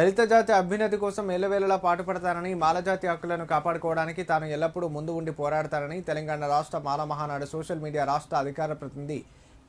దళిత జాతి అభ్యున్నతి కోసం ఎల్లవేళలా పాటుపడతానని మాలజాతి హక్కులను కాపాడుకోవడానికి తాను ఎల్లప్పుడూ ముందు ఉండి పోరాడతానని తెలంగాణ రాష్ట్ర మాల మహానాడు సోషల్ మీడియా రాష్ట్ర అధికార ప్రతినిధి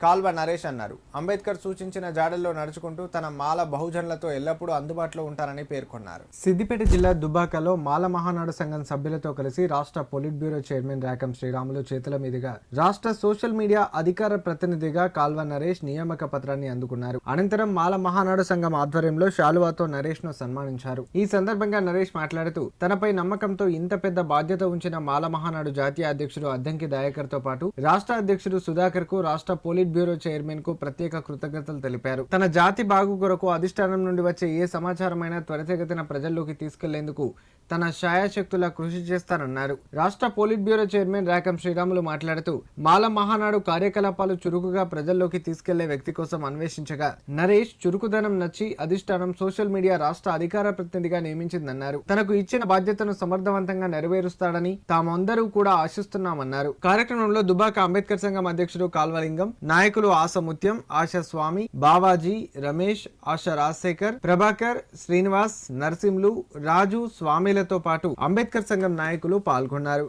కాల్వ నరేష్ అన్నారు. అంబేద్కర్ సూచించిన జాడల్లో నడుచుకుంటూ తన మాల బహుజనులతో ఎల్లప్పుడూ అందుబాటులో ఉంటారని పేర్కొన్నారు. సిద్దిపేట జిల్లా దుబాకలో మాల మహానాడు సంఘం సభ్యులతో కలిసి రాష్ట్ర polit bureau chairman Rakam Sriramulu చేతుల మీదుగా రాష్ట్ర సోషల్ మీడియా అధికార ప్రతినిధిగా కాల్వ నరేష్ నియామక పత్రాన్ని అందుకున్నారు. అనంతరం మాల మహానాడు సంఘం ఆధ్వర్యంలో శాలువాతో నరేష్ను సన్మానించారు. ఈ సందర్భంగా నరేష్ మాట్లాడుతూ తనపై నమ్మకంతో ఇంత పెద్ద బాధ్యత ఉంచిన మాల మహానాడు జాతీయ అధ్యక్షుడు అద్దంకి దయాకర్తో పాటు రాష్ట్ర అధ్యక్షుడు సుధాకర్కు రాష్ట్ర పోలిట్ బ్యూరో చైర్మన్కు ప్రత్యేక కృతజ్ఞతలు తెలిపారు. తన జాతి బాగు కొరకు అధిష్టానం నుండి వచ్చే ఏ సమాచారమైనా త్వరితగతిన ప్రజల్లోకి తీసుకెళ్ళేందుకు తన శాయశక్తుల కృషి చేస్తానన్నారు. రాష్ట్ర polit bureau chairman Rakam Sriramulu మాట్లాడుతూ మాల మహానాడు కార్యకలాపాలు చురుకుగా ప్రజల్లోకి తీసుకెళ్ళే వ్యక్తి కోసం అన్వేషించగా నరేష్ చురుకుదనం నచ్చి అధిష్టానం సోషల్ మీడియా రాష్ట్ర అధికార ప్రతినిధిగా నియమించిందన్నారు. తనకు ఇచ్చిన బాధ్యతను సమర్థవంతంగా నెరవేరుస్తాడని తామందరూ కూడా ఆశిస్తున్నామన్నారు. కార్యక్రమంలో దుబాక అంబేద్కర్ సంఘం అధ్యక్షుడు కాల్వలింగం నాయకులు నాయకులు ఆసముత్యం ఆశా స్వామి బావాజీ రమేష్ ఆశా రాజశేఖర్ ప్రభాకర్ శ్రీనివాస్ నరసింహులు రాజు స్వామిలతో పాటు అంబేద్కర్ సంఘం నాయకులు పాల్గొన్నారు.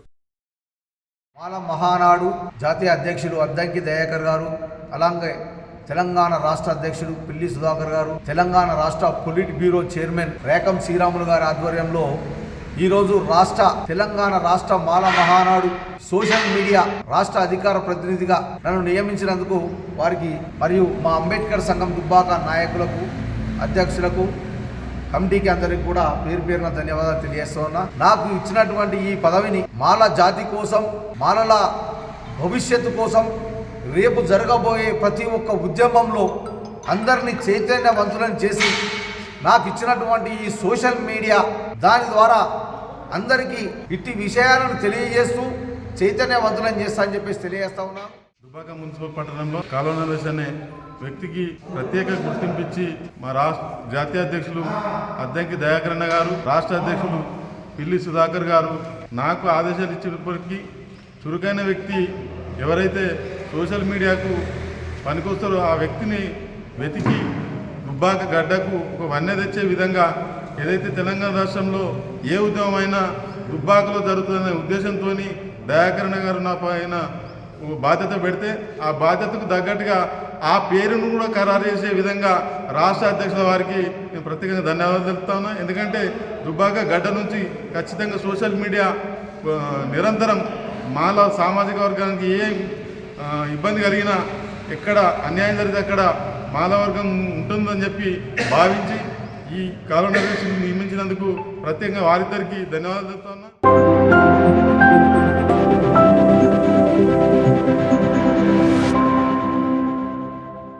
మాల మహానాడు జాతీయ అధ్యక్షులు అద్దంకి దయాకర్ గారు అలాగే తెలంగాణ రాష్ట్ర అధ్యక్షుడు పిల్లి సుధాకర్ గారు తెలంగాణ రాష్ట్ర polit bureau chairman Rekam Sriramulu గారి ఆధ్వర్యంలో ఈరోజు రాష్ట్ర తెలంగాణ రాష్ట్ర మాల మహానాడు. సోషల్ మీడియా రాష్ట్ర అధికార ప్రతినిధిగా నన్ను నియమించినందుకు వారికి మరియు మా అంబేద్కర్ సంఘం దుబ్బాక నాయకులకు అధ్యక్షులకు కమిటీకి అందరికి కూడా పేరు పేరున ధన్యవాదాలు తెలియజేస్తున్నా. నాకు ఇచ్చినటువంటి ఈ పదవిని మాల జాతి కోసం మాలల భవిష్యత్తు కోసం రేపు జరగబోయే ప్రతి ఒక్క ఉద్యమంలో అందరినీ చైతన్యవంతులను చేసి నాకు ఇచ్చినటువంటి ఈ సోషల్ మీడియా దాని ద్వారా అందరికీ ఇట్టి విషయాలను తెలియజేస్తూ చైతన్యవంతులను చేస్తా అని చెప్పేసి తెలియజేస్తా ఉన్నా. దుబాక మున్సిపల్ పట్టణంలో కాలువ అనే వ్యక్తికి ప్రత్యేక గుర్తింపిచ్చి మా రాష్ట్ర జాతీయ అధ్యక్షులు అద్దంకి దయాకరణ గారు రాష్ట్ర అధ్యక్షులు పిల్లి సుధాకర్ గారు నాకు ఆదేశాలు ఇచ్చినప్పటికీ చురుకైన వ్యక్తి ఎవరైతే సోషల్ మీడియాకు పనికొస్తారో ఆ వ్యక్తిని వెతికి దుబ్బాక గడ్డకు ఒక వన్నె తెచ్చే విధంగా ఏదైతే తెలంగాణ రాష్ట్రంలో ఏ ఉద్యమం అయినా దుబ్బాకలో జరుగుతుందనే ఉద్దేశంతో దయాకరణ గారు నా పైన బాధ్యత పెడితే ఆ బాధ్యతకు తగ్గట్టుగా ఆ పేరును కూడా ఖరారు చేసే విధంగా రాష్ట్ర అధ్యక్షుల వారికి నేను ప్రత్యేకంగా ధన్యవాదాలు తెలుపుతా ఉన్నా. ఎందుకంటే దుబ్బాక గడ్డ నుంచి ఖచ్చితంగా సోషల్ మీడియా నిరంతరం మాల సామాజిక వర్గానికి ఏ ఇబ్బంది కలిగినా ఎక్కడ అన్యాయం జరిగితే అక్కడ మానవర్గం ఉంటుందని చెప్పి భావించి ఈ కాలం నియమించినందుకు ప్రత్యేకంగా వారిద్దరికి ధన్యవాదాలు చెప్తున్నా